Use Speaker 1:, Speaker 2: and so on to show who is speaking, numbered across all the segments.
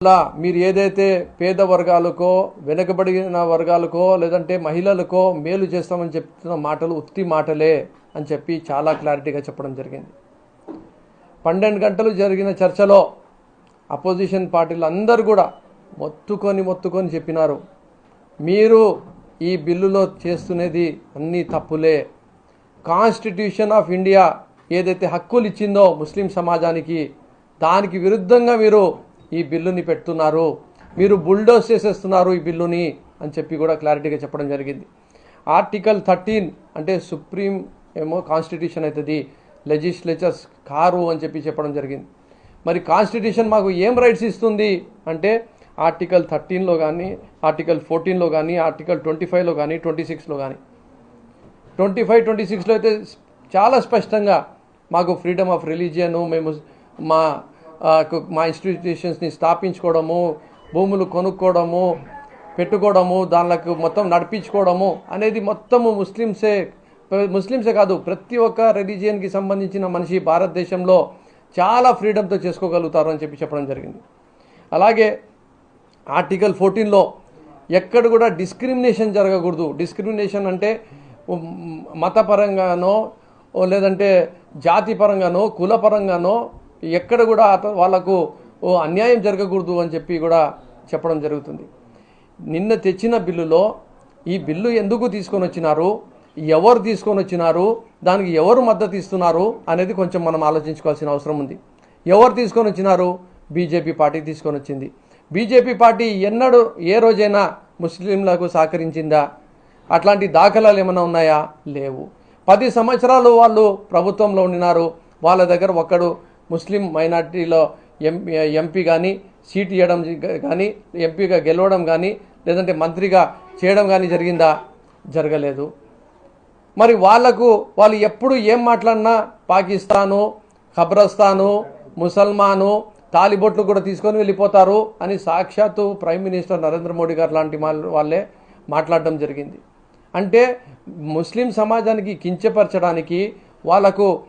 Speaker 1: అలా మీరు ఏదైతే పేద వర్గాలకో వెనుకబడిన వర్గాలకో లేదంటే మహిళలకో మేలు చేస్తామని చెప్తున్న మాటలు ఉత్తి మాటలే అని చెప్పి చాలా క్లారిటీగా చెప్పడం జరిగింది. పన్నెండు గంటలు జరిగిన చర్చలో అపోజిషన్ పార్టీలు అందరూ కూడా మొత్తుకొని మొత్తుకొని చెప్పినారు మీరు ఈ బిల్లులో చేస్తున్నది అన్నీ తప్పులే. కాన్స్టిట్యూషన్ ఆఫ్ ఇండియా ఏదైతే హక్కులు ఇచ్చిందో ముస్లిం సమాజానికి దానికి విరుద్ధంగా మీరు ఈ బిల్లుని పెడుతున్నారు. మీరు బుల్డోస్ చేసేస్తున్నారు ఈ బిల్లుని అని చెప్పి కూడా క్లారిటీగా చెప్పడం జరిగింది. ఆర్టికల్ థర్టీన్ అంటే సుప్రీం ఏమో కాన్స్టిట్యూషన్ అవుతుంది. లెజిస్లేచర్స్ కారు అని చెప్పి చెప్పడం జరిగింది. మరి కాన్స్టిట్యూషన్ మాకు ఏం రైట్స్ ఇస్తుంది అంటే ఆర్టికల్ థర్టీన్లో కానీ ఆర్టికల్ ఫోర్టీన్లో కానీ ఆర్టికల్ ట్వంటీ ఫైవ్లో కానీ ట్వంటీ సిక్స్లో కానీ. ట్వంటీ ఫైవ్ ట్వంటీ సిక్స్లో అయితే చాలా స్పష్టంగా మాకు ఫ్రీడమ్ ఆఫ్ రిలీజియన్ మేము మా మా ఇన్స్టిట్యూషన్స్ని స్థాపించుకోవడము భూములు కొనుక్కోవడము పెట్టుకోవడము దానిలకు మొత్తం నడిపించుకోవడము అనేది మొత్తము ముస్లిమ్సే ముస్లిమ్సే కాదు ప్రతి ఒక్క రిలీజియన్కి సంబంధించిన మనిషి భారతదేశంలో చాలా ఫ్రీడమ్తో చేసుకోగలుగుతారు అని చెప్పి చెప్పడం జరిగింది. అలాగే ఆర్టికల్ ఫోర్టీన్లో ఎక్కడ కూడా డిస్క్రిమినేషన్ జరగకూడదు. డిస్క్రిమినేషన్ అంటే మతపరంగానో లేదంటే జాతిపరంగానో కులపరంగానో ఎక్కడ కూడా అత వాళ్ళకు ఓ అన్యాయం జరగకూడదు అని చెప్పి కూడా చెప్పడం జరుగుతుంది. నిన్న తెచ్చిన బిల్లులో ఈ బిల్లు ఎందుకు తీసుకొని వచ్చినారు? ఎవరు తీసుకొని వచ్చినారు? దానికి ఎవరు మద్దతు ఇస్తున్నారు? అనేది కొంచెం మనం ఆలోచించుకోవాల్సిన అవసరం ఉంది. ఎవరు తీసుకొని వచ్చినారు? బీజేపీ పార్టీ తీసుకొని వచ్చింది. బీజేపీ పార్టీ ఎన్నడూ ఏ రోజైనా ముస్లింలకు సహకరించిందా? అట్లాంటి దాఖలాలు ఏమైనా ఉన్నాయా? లేవు. పది సంవత్సరాలు వాళ్ళు ప్రభుత్వంలో ఉండినారు. వాళ్ళ దగ్గర ఒక్కడు ముస్లిం మైనార్టీలో ఎం ఎంపీ కానీ సీట్ ఇవ్వడం కానీ ఎంపీగా గెలవడం కానీ లేదంటే మంత్రిగా చేయడం కానీ జరిగిందా? జరగలేదు. మరి వాళ్ళకు వాళ్ళు ఎప్పుడు ఏం మాట్లాడినా పాకిస్తాను ఖబ్రస్తాను ముసల్మాను తాలిబొట్లు కూడా తీసుకొని వెళ్ళిపోతారు అని సాక్షాత్తు ప్రైమ్ మినిస్టర్ నరేంద్ర మోడీ గారు లాంటి వాళ్ళ- వాళ్ళే మాట్లాడడం జరిగింది. అంటే ముస్లిం సమాజానికి కించపరచడానికి వాళ్ళకు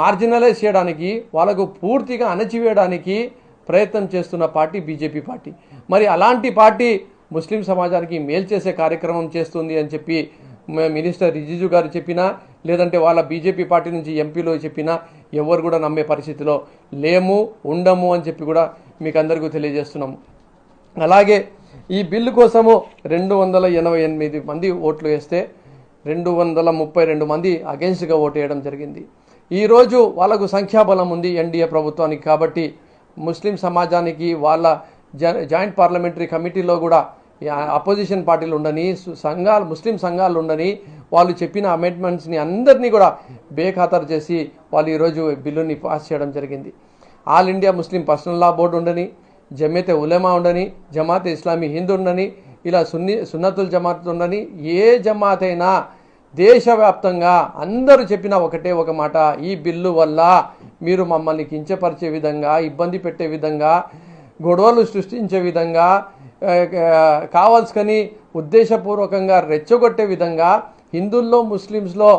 Speaker 1: మార్జినలైజ్ చేయడానికి వాళ్ళకు పూర్తిగా అణచివేయడానికి ప్రయత్నం చేస్తున్న పార్టీ బీజేపీ పార్టీ. మరి అలాంటి పార్టీ ముస్లిం సమాజానికి మేలు చేసే కార్యక్రమం చేస్తుంది అని చెప్పి మినిస్టర్ రిజిజు గారు చెప్పినా లేదంటే వాళ్ళ బీజేపీ పార్టీ నుంచి ఎంపీలో చెప్పినా ఎవరు కూడా నమ్మే పరిస్థితిలో లేము ఉండము అని చెప్పి కూడా మీకు అందరికీ తెలియజేస్తున్నాము అలాగే ఈ బిల్లు కోసము రెండు వందల ఎనభై ఎనిమిది మంది ఓట్లు వేస్తే రెండు వందల ముప్పై రెండు మంది అగెన్స్ట్గా ఓటు వేయడం జరిగింది. ఈరోజు వాళ్ళకు సంఖ్యాబలం ఉంది ఎన్డీఏ ప్రభుత్వానికి కాబట్టి ముస్లిం సమాజానికి వాళ్ళ జాయింట్ పార్లమెంటరీ కమిటీలో కూడా అపోజిషన్ పార్టీలు ఉండని సంఘాలు ముస్లిం సంఘాలు ఉండని వాళ్ళు చెప్పిన అమెండ్మెంట్స్ని అందరినీ కూడా బేఖాతరు చేసి వాళ్ళు ఈరోజు బిల్లుని పాస్ చేయడం జరిగింది. All India Muslim personal law board ఉండని జమేతే ఉలెమా ఉండని జమాతే ఇస్లామీ హింద్ ఉండని ఇలా సున్ని సున్నతుల్ జమాత్ ఉండని ఏ జమాత్ అయినా దేశవ్యాప్తంగా అందరూ చెప్పిన ఒకటే ఒక మాట ఈ బిల్లు వల్ల మీరు మమ్మల్ని కించపరిచే విధంగా ఇబ్బంది పెట్టే విధంగా గొడవలు సృష్టించే విధంగా కావాల్సుకని ఉద్దేశపూర్వకంగా రెచ్చగొట్టే విధంగా హిందువుల్లో ముస్లిమ్స్లో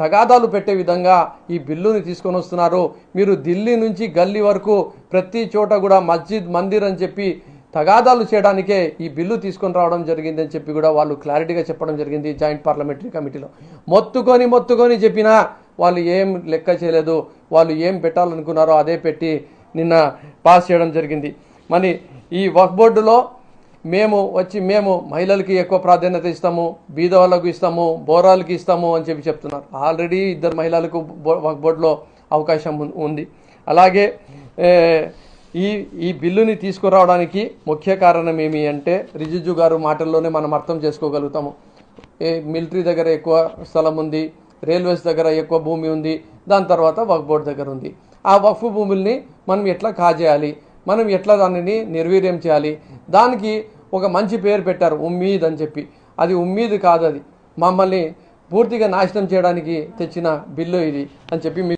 Speaker 1: తగాదాలు పెట్టే విధంగా ఈ బిల్లుని తీసుకొని వస్తున్నారు. మీరు ఢిల్లీ నుంచి గల్లీ వరకు ప్రతి చోట కూడా మస్జిద్ మందిర్ అని చెప్పి తగాదాలు చేయడానికే ఈ బిల్లు తీసుకొని రావడం జరిగిందని చెప్పి కూడా వాళ్ళు క్లారిటీగా చెప్పడం జరిగింది జాయింట్ పార్లమెంటరీ కమిటీలో. మొత్తుకొని మొత్తుకొని చెప్పినా వాళ్ళు ఏం లెక్క చేయలేదు వాళ్ళు ఏం పెట్టాలనుకున్నారో అదే పెట్టి నిన్న పాస్ చేయడం జరిగింది. మరి ఈ వక్ బోర్డులో మేము వచ్చి మేము మహిళలకి ఎక్కువ ప్రాధాన్యత ఇస్తాము బీద వాళ్ళకు ఇస్తాము బోరాలకి ఇస్తాము అని చెప్పి చెప్తున్నారు. ఆల్రెడీ ఇద్దరు మహిళలకు వక్ బోర్డులో అవకాశం ఉంది. అలాగే ఈ ఈ బిల్లుని తీసుకురావడానికి ముఖ్య కారణం ఏమి అంటే రిజిజు గారు మాటల్లోనే మనం అర్థం చేసుకోగలుగుతాము. ఏ మిలిటరీ దగ్గర ఎక్కువ స్థలం ఉంది రైల్వేస్ దగ్గర ఎక్కువ భూమి ఉంది దాని తర్వాత వక్ఫ్ బోర్డు దగ్గర ఉంది. ఆ వక్ఫ్ భూముల్ని మనం ఎట్లా కాజేయాలి? మనం ఎట్లా దానిని నిర్వీర్యం చేయాలి? దానికి ఒక మంచి పేరు పెట్టారు ఉమ్మీద్ అని చెప్పి. అది ఉమ్మీద్ కాదు అది. మమ్మల్ని పూర్తిగా నాశనం చేయడానికి తెచ్చిన బిల్లు ఇది అని చెప్పి